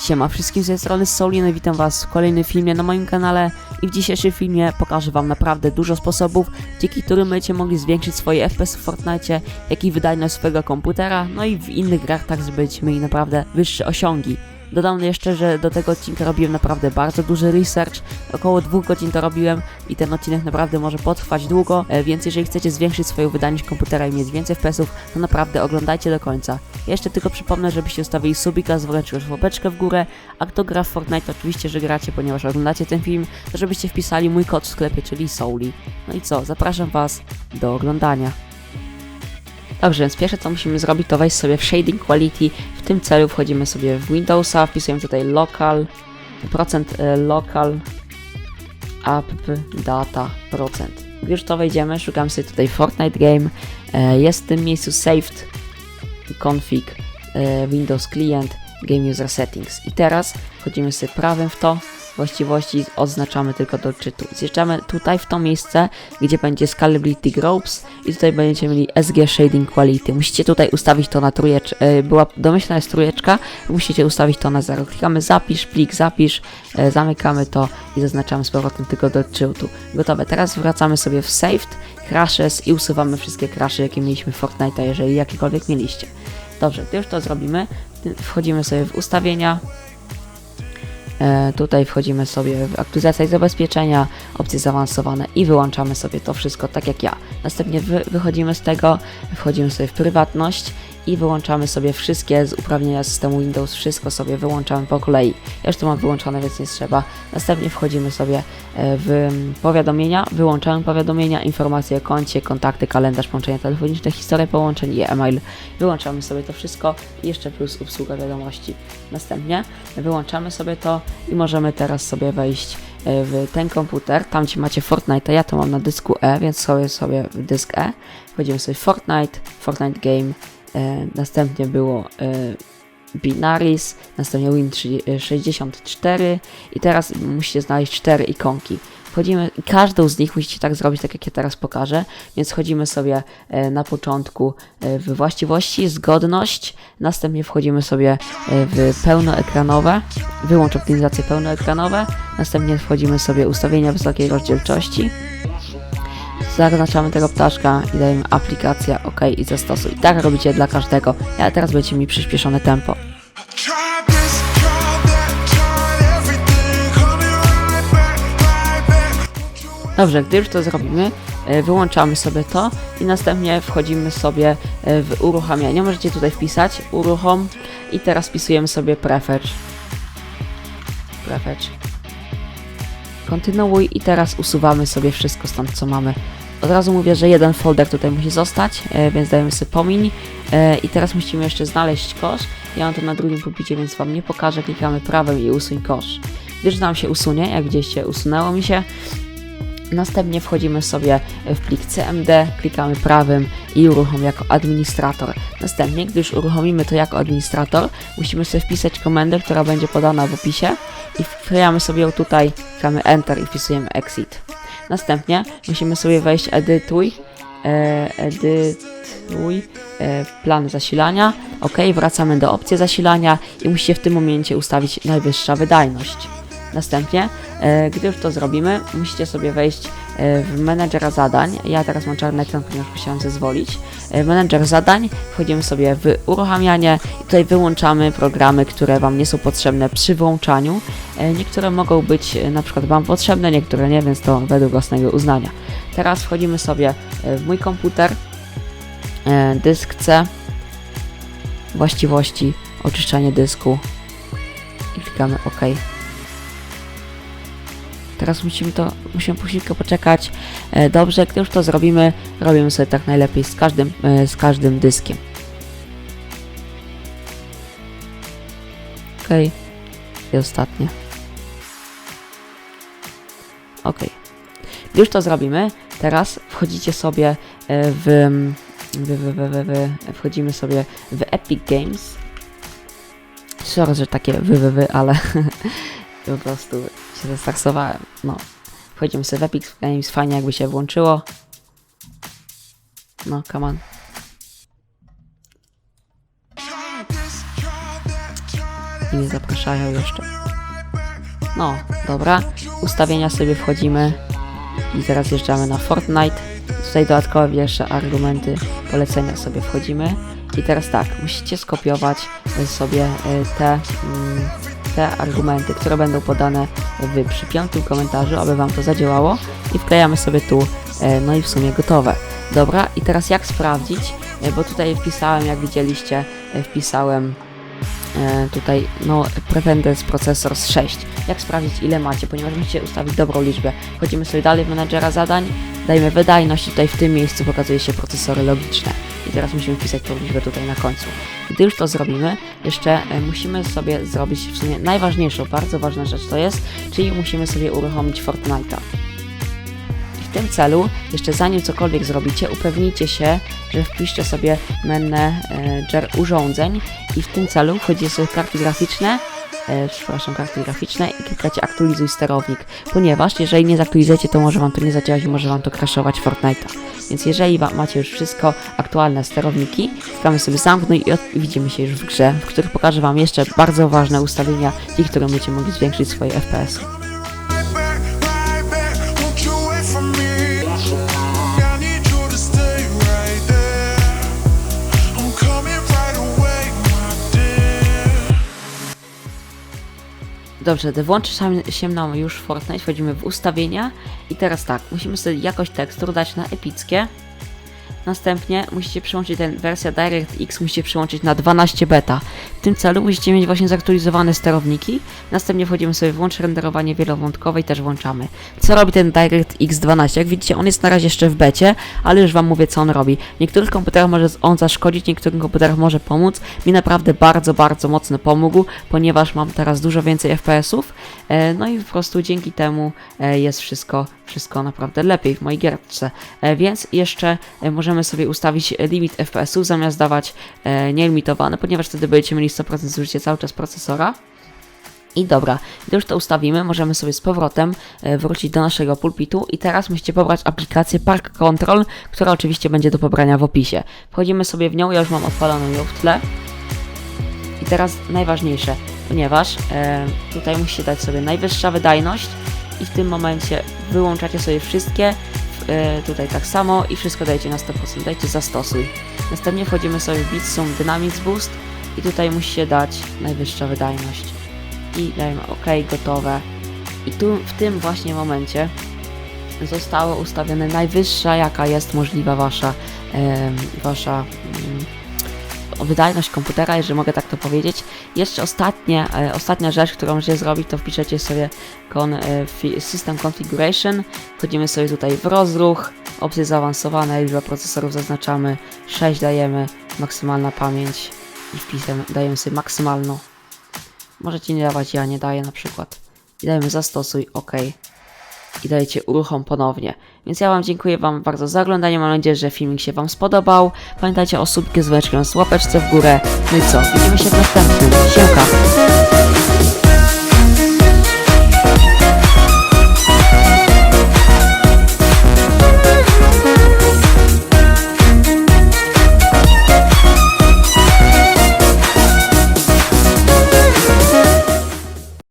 Siema wszystkim z tej strony Solino, witam was w kolejnym filmie na moim kanale i w dzisiejszym filmie pokażę wam naprawdę dużo sposobów, dzięki którym będziecie mogli zwiększyć swoje FPS w Fortnite, jak i wydajność swojego komputera, no i w innych grach tak, żeby mieli naprawdę wyższe osiągi. Dodam jeszcze, że do tego odcinka robiłem naprawdę bardzo duży research, około dwóch godzin to robiłem i ten odcinek naprawdę może potrwać długo, e, więc jeżeli chcecie zwiększyć swoją wydajność komputera i mieć więcej FPS-ów, to naprawdę oglądajcie do końca. Ja jeszcze tylko przypomnę, żebyście ustawili subika, zwręcz już łapeczkę w górę, a kto gra w Fortnite, oczywiście, że gracie, ponieważ oglądacie ten film, to żebyście wpisali mój kod w sklepie, czyli Souli. No i co, zapraszam was do oglądania. Dobrze, więc pierwsze co musimy zrobić to wejść sobie w Shading Quality. Tym celu wchodzimy sobie w Windowsa, wpisujemy tutaj local, procent e, local, app data procent. Gdy już to wejdziemy, szukamy sobie tutaj Fortnite Game. E, Jest w tym miejscu saved config e, Windows Client Game User Settings. I teraz wchodzimy sobie prawym w to, właściwości odznaczamy tylko do czytu. Zjeżdżamy tutaj w to miejsce, gdzie będzie Scalability Groups i tutaj będziecie mieli SG Shading Quality. Musicie tutaj ustawić to na trójeczkę, była domyślna jest trójeczka, musicie ustawić to na 0. Klikamy zapisz, plik zapisz, e, zamykamy to i zaznaczamy z powrotem tylko do czytu. Gotowe. Teraz wracamy sobie w Saved, Crashes i usuwamy wszystkie crashy, jakie mieliśmy w Fortnite, jeżeli jakiekolwiek mieliście. Dobrze, gdy już to zrobimy, wchodzimy sobie w ustawienia, E, Tutaj wchodzimy sobie w aktualizację zabezpieczenia, opcje zaawansowane i wyłączamy sobie to wszystko tak jak ja. Następnie wy, wychodzimy z tego, wchodzimy sobie w prywatność i wyłączamy sobie wszystkie z uprawnienia systemu Windows, wszystko sobie wyłączamy po kolei. Ja już to mam wyłączone, więc nie trzeba. Następnie wchodzimy sobie e, w powiadomienia, wyłączamy powiadomienia, informacje o koncie, kontakty, kalendarz, połączenia telefoniczne, historię połączeń i e-mail. Wyłączamy sobie to wszystko i jeszcze plus obsługa wiadomości. Następnie wyłączamy sobie to i możemy teraz sobie wejść e, w ten komputer, tam gdzie macie Fortnite, ja to mam na dysku E, więc sobie sobie dysk E. Wchodzimy sobie Fortnite, Fortnite Game, następnie było e, Binaris, następnie Win 64 i teraz musicie znaleźć cztery ikonki. Wchodzimy każdą z nich musicie tak zrobić, tak jak ja teraz pokażę, więc wchodzimy sobie e, na początku e, w właściwości, zgodność, następnie wchodzimy sobie e, w pełnoekranowe, wyłącz optymizacje pełnoekranowe, następnie wchodzimy sobie ustawienia wysokiej rozdzielczości, zaznaczamy tego ptaszka i dajemy aplikacja OK i zastosuj. Tak robicie dla każdego, ale teraz będzie mi przyspieszone tempo. Dobrze, gdy już to zrobimy, e, wyłączamy sobie to i następnie wchodzimy sobie e, w uruchamianie. Możecie tutaj wpisać uruchom i teraz wpisujemy sobie prefetch. Prefetch. Kontynuuj i teraz usuwamy sobie wszystko stąd, co mamy. Od razu mówię, że jeden folder tutaj musi zostać, e, więc dajemy sobie pomiń. E, I teraz musimy jeszcze znaleźć kosz. Ja mam to na drugim pulpicie, więc Wam nie pokażę. Klikamy prawym i usuń kosz. Gdyż nam się usunie, jak widzieliście, usunęło mi się, Następnie wchodzimy sobie w plik CMD, klikamy prawym i uruchom jako administrator. Następnie, gdy już uruchomimy to jako administrator, musimy sobie wpisać komendę, która będzie podana w opisie i wklejamy sobie ją tutaj, klikamy Enter i wpisujemy Exit. Następnie musimy sobie wejść Edytuj, e, Edytuj, e, plan zasilania. OK, wracamy do opcji zasilania i musicie w tym momencie ustawić najwyższa wydajność. Następnie, e, gdy już to zrobimy, musicie sobie wejść e, w menedżera zadań. Ja teraz mam czarny ekran, ponieważ musiałem zezwolić. E, menedżer zadań, wchodzimy sobie w uruchamianie i tutaj wyłączamy programy, które Wam nie są potrzebne przy włączaniu. Niektóre mogą być na przykład Wam potrzebne, niektóre nie, więc to według własnego uznania. Teraz wchodzimy sobie w mój komputer, dysk C, właściwości, oczyszczanie dysku i klikamy OK. Teraz musimy to, musimy chwilkę poczekać. E, dobrze, gdy już to zrobimy, robimy sobie tak najlepiej z każdym, e, z każdym dyskiem. Ok. I ostatnie. Ok. Gdy już to zrobimy, teraz wchodzicie sobie e, w, w, w, w, w, wchodzimy sobie w Epic Games. Sorry, że takie wy, ale po prostu się zestaksowałem. No. Wchodzimy sobie w Epic Games, fajnie jakby się włączyło. No, come on. I nie zapraszają jeszcze. No, dobra. Ustawienia sobie wchodzimy i teraz wjeżdżamy na Fortnite. Tutaj dodatkowe jeszcze argumenty, polecenia sobie wchodzimy. I teraz tak, musicie skopiować sobie e, te, mm, te argumenty, które będą podane w przy piątym komentarzu, aby Wam to zadziałało i wklejamy sobie tu, e, no i w sumie gotowe. Dobra, i teraz jak sprawdzić, E, bo tutaj wpisałem, jak widzieliście, e, wpisałem tutaj, no, Pretenders Processors 6. Jak sprawdzić, ile macie, ponieważ musicie ustawić dobrą liczbę. Wchodzimy sobie dalej w menadżera zadań, dajmy wydajność i tutaj w tym miejscu pokazuje się procesory logiczne. I teraz musimy wpisać tą liczbę tutaj na końcu. Gdy już to zrobimy, jeszcze e, musimy sobie zrobić w sumie najważniejszą, bardzo ważna rzecz to jest, czyli musimy sobie uruchomić Fortnite'a. W tym celu, jeszcze zanim cokolwiek zrobicie, upewnijcie się, że wpiszcie sobie manager urządzeń i w tym celu wchodzicie sobie w karty graficzne, przepraszam, karty graficzne i klikacie aktualizuj sterownik, ponieważ jeżeli nie zaktualizujecie, to może wam to nie zadziałać i może wam to crashować Fortnite'a. Więc jeżeli macie już wszystko aktualne sterowniki, klikamy sobie zamknąć i widzimy się już w grze, w których pokażę wam jeszcze bardzo ważne ustawienia, dzięki którym będziecie mogli zwiększyć swoje FPS. Dobrze, gdy się nam już Fortnite, wchodzimy w ustawienia i teraz tak, musimy sobie jakość tekstur dać na epickie. Następnie musicie przyłączyć ten wersja DirectX, musicie przyłączyć na 12 beta. W tym celu musicie mieć właśnie zaktualizowane sterowniki. Następnie wchodzimy sobie włącz renderowanie wielowątkowe i też włączamy. Co robi ten DirectX 12? Jak widzicie, on jest na razie jeszcze w becie, ale już wam mówię, co on robi. W niektórych komputerach może on zaszkodzić, w niektórych komputerach może pomóc. Mi naprawdę bardzo, bardzo mocno pomógł, ponieważ mam teraz dużo więcej FPS-ów. E, no i po prostu dzięki temu e, jest wszystko, wszystko naprawdę lepiej w mojej gierce. E, więc jeszcze e, możemy sobie ustawić limit FPS-ów zamiast dawać e, nielimitowane, ponieważ wtedy będziecie mieli 100% zużycie cały czas procesora. I dobra, gdy już to ustawimy, możemy sobie z powrotem e, wrócić do naszego pulpitu i teraz musicie pobrać aplikację Park Control, która oczywiście będzie do pobrania w opisie. Wchodzimy sobie w nią, ja już mam odpaloną ją w tle. I teraz najważniejsze, ponieważ e, tutaj musicie dać sobie najwyższa wydajność i w tym momencie wyłączacie sobie wszystkie, tutaj tak samo i wszystko dajecie na 100%, dajcie zastosuj. Następnie wchodzimy sobie w Bitsum Dynamics Boost i tutaj musicie dać najwyższa wydajność. I dajemy OK, gotowe. I tu w tym właśnie momencie została ustawiona najwyższa jaka jest możliwa wasza, em, wasza mm, wydajność komputera, jeżeli mogę tak to powiedzieć. Jeszcze ostatnie, e, ostatnia rzecz, którą możecie zrobić, to wpiszecie sobie e, System Configuration, wchodzimy sobie tutaj w rozruch, opcje zaawansowane, liczba procesorów zaznaczamy, 6 dajemy, maksymalna pamięć i wpisem dajemy sobie maksymalną. Możecie nie dawać, ja nie daję na przykład. I dajemy zastosuj, OK. I dajecie uruchom ponownie. Więc ja Wam dziękuję Wam bardzo za oglądanie. Mam nadzieję, że filmik się Wam spodobał. Pamiętajcie o subkę z z łapeczce w górę. No i co? Widzimy się w następnym. Siemka!